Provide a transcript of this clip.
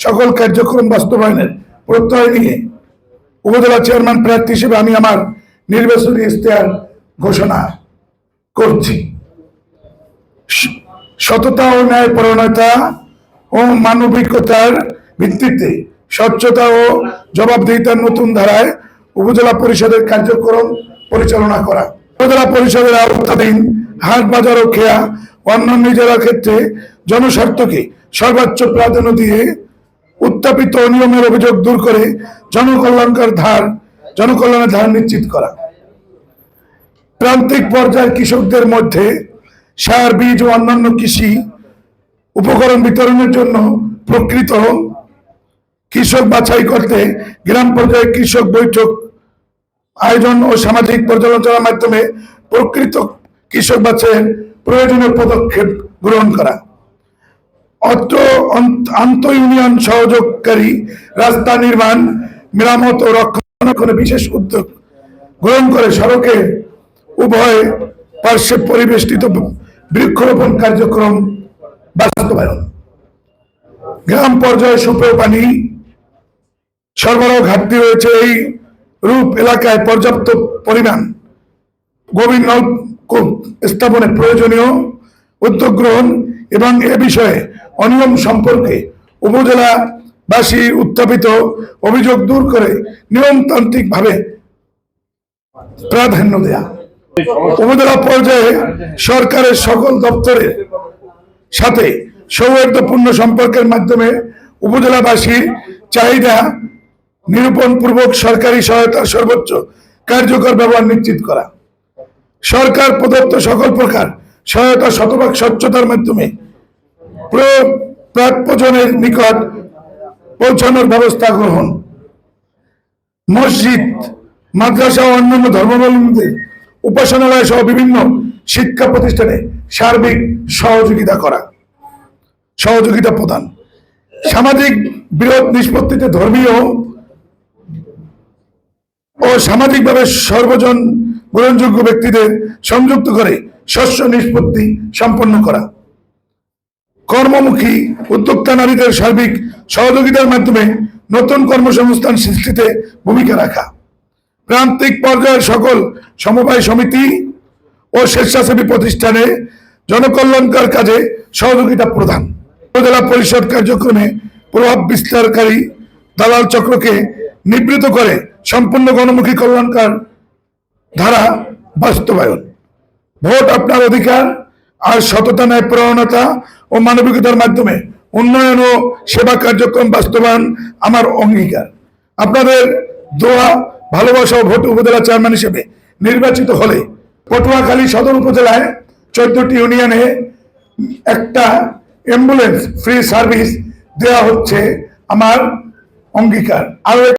সকল কার্যক্রম বাস্তবায়নের প্রত্যয় নিয়ে উপজেলা চেয়ারম্যান প্রার্থী হিসেবে আমি আমার নির্বাচনী ইশতেহার ঘোষণা করছি। সততা ও ন্যায় ন্যায়পরণতা ও মানবিকতার ভিত্তিতে স্বচ্ছতা ও জবাবদিহিতার নতুন ধারায় উপজেলা পরিষদের কার্যক্রম পরিচালনা করা। উপজেলা পরিষদের আওতাধীন হাট বাজার ও খেয়া অন্যান্য জেলার ক্ষেত্রে জনস্বার্থকে সর্বোচ্চ প্রাধান্য দিয়ে উত্থাপিত অনিয়মের অভিযোগ দূর করে জনকল্যাণকার ধার, জনকল্যাণের ধার নিশ্চিত করা। প্রান্তিক পর্যায়ের কৃষকদের মধ্যে সার, বীজ ও অন্যান্য কৃষি উপকরণ বিতরণের জন্য প্রকৃত কৃষক বাছাই করতে গ্রাম পর্যায়ে কৃষক বৈঠক, আয়োজন ও সামাজিক পর্যালোচনার মাধ্যমে প্রকৃত কৃষক বাছাইয়ের প্রয়োজনীয় পদক্ষেপ গ্রহণ করা। অত্র আন্তঃ ইউনিয়ন সহযোগকারী রাস্তা নির্মাণ, মেরামত ও রক্ষণাবেক্ষণে বিশেষ উদ্যোগ গ্রহণ করে সড়কে উভয় পার্শ্বে পরিবেষ্টিত বৃক্ষরোপণ কার্যক্রম বাস্তবায়ন। গ্রাম পর্যায়ে সুপেয় পানি, সরবরাহ ঘাটতি রয়েছে এই রূপ এলাকায় পর্যাপ্ত পরিমাণ। গভীর নলকূপ স্থাপনে প্রয়োজনীয় উদ্যোগ গ্রহণ এবং এ বিষয়ে অনিয়ম সম্পর্কে উপজেলাবাসী উত্থাপিত অভিযোগ দূর করে নিয়মতান্ত্রিকভাবে প্রাধান্য দেয়া। উপজেলা পর্যায়ে সরকারের সকল দপ্তরের সাথে সৌহার্দ্যপূর্ণ সম্পর্কের মাধ্যমে উপজেলাবাসীর চাহিদা নিরূপণ পূর্বক সরকারি সহায়তার সর্বোচ্চ কার্যকর ব্যবহার নিশ্চিত করা। সরকার প্রদত্ত সকল প্রকার সহায়তা শতভাগ স্বচ্ছতার মাধ্যমে প্র- প্রাপ্যজনের নিকট পৌঁছানোর ব্যবস্থা গ্রহণ। মসজিদ, মাদ্রাসা ও অন্যান্য ধর্মাবলম্বীদের উপাসনালয় সহ বিভিন্ন শিক্ষা প্রতিষ্ঠানে সার্বিক সহযোগিতা করা, সহযোগিতা প্রদান। সামাজিক বিরোধ নিষ্পত্তিতে ধর্মীয় ও সামাজিকভাবে সর্বজন গ্রহণযোগ্য ব্যক্তিদের সংযুক্ত করে শস্য নিষ্পত্তি সম্পন্ন করা। কর্মমুখী উদ্যোক্তা নারীদের সার্বিক সহযোগিতার মাধ্যমে নতুন কর্মসংস্থান সৃষ্টিতে ভূমিকা রাখা। প্রান্তিক পর্যায়ের সকল সমবায় সমিতি ও স্বেচ্ছাসেবী প্রতিষ্ঠানে জনকল্যাণকার কাজে সহযোগিতা প্রদান। উপজেলা পরিষদ কার্যক্রমে প্রভাব বিস্তারকারী দালাল চক্রকে নিবৃত করে সম্পূর্ণ গণমুখী কল্যাণকার ধারা বাস্তবায়ন। ভোট আপনার অধিকার আর সততা ন্যায় প্রবণতা ও মানবিকতার মাধ্যমে উন্নয়ন ও সেবা কার্যক্রম বাস্তবায়ন আমার অঙ্গীকার। আপনাদের দোয়া, ভালোবাসা ও ভোট উপজেলা চেয়ারম্যান হিসেবে নির্বাচিত হলে পটুয়াখালী সদর উপজেলায় চোদ্দটি ইউনিয়নে একটা অ্যাম্বুলেন্স ফ্রি সার্ভিস দেওয়া হচ্ছে আমার অঙ্গীকার। আরও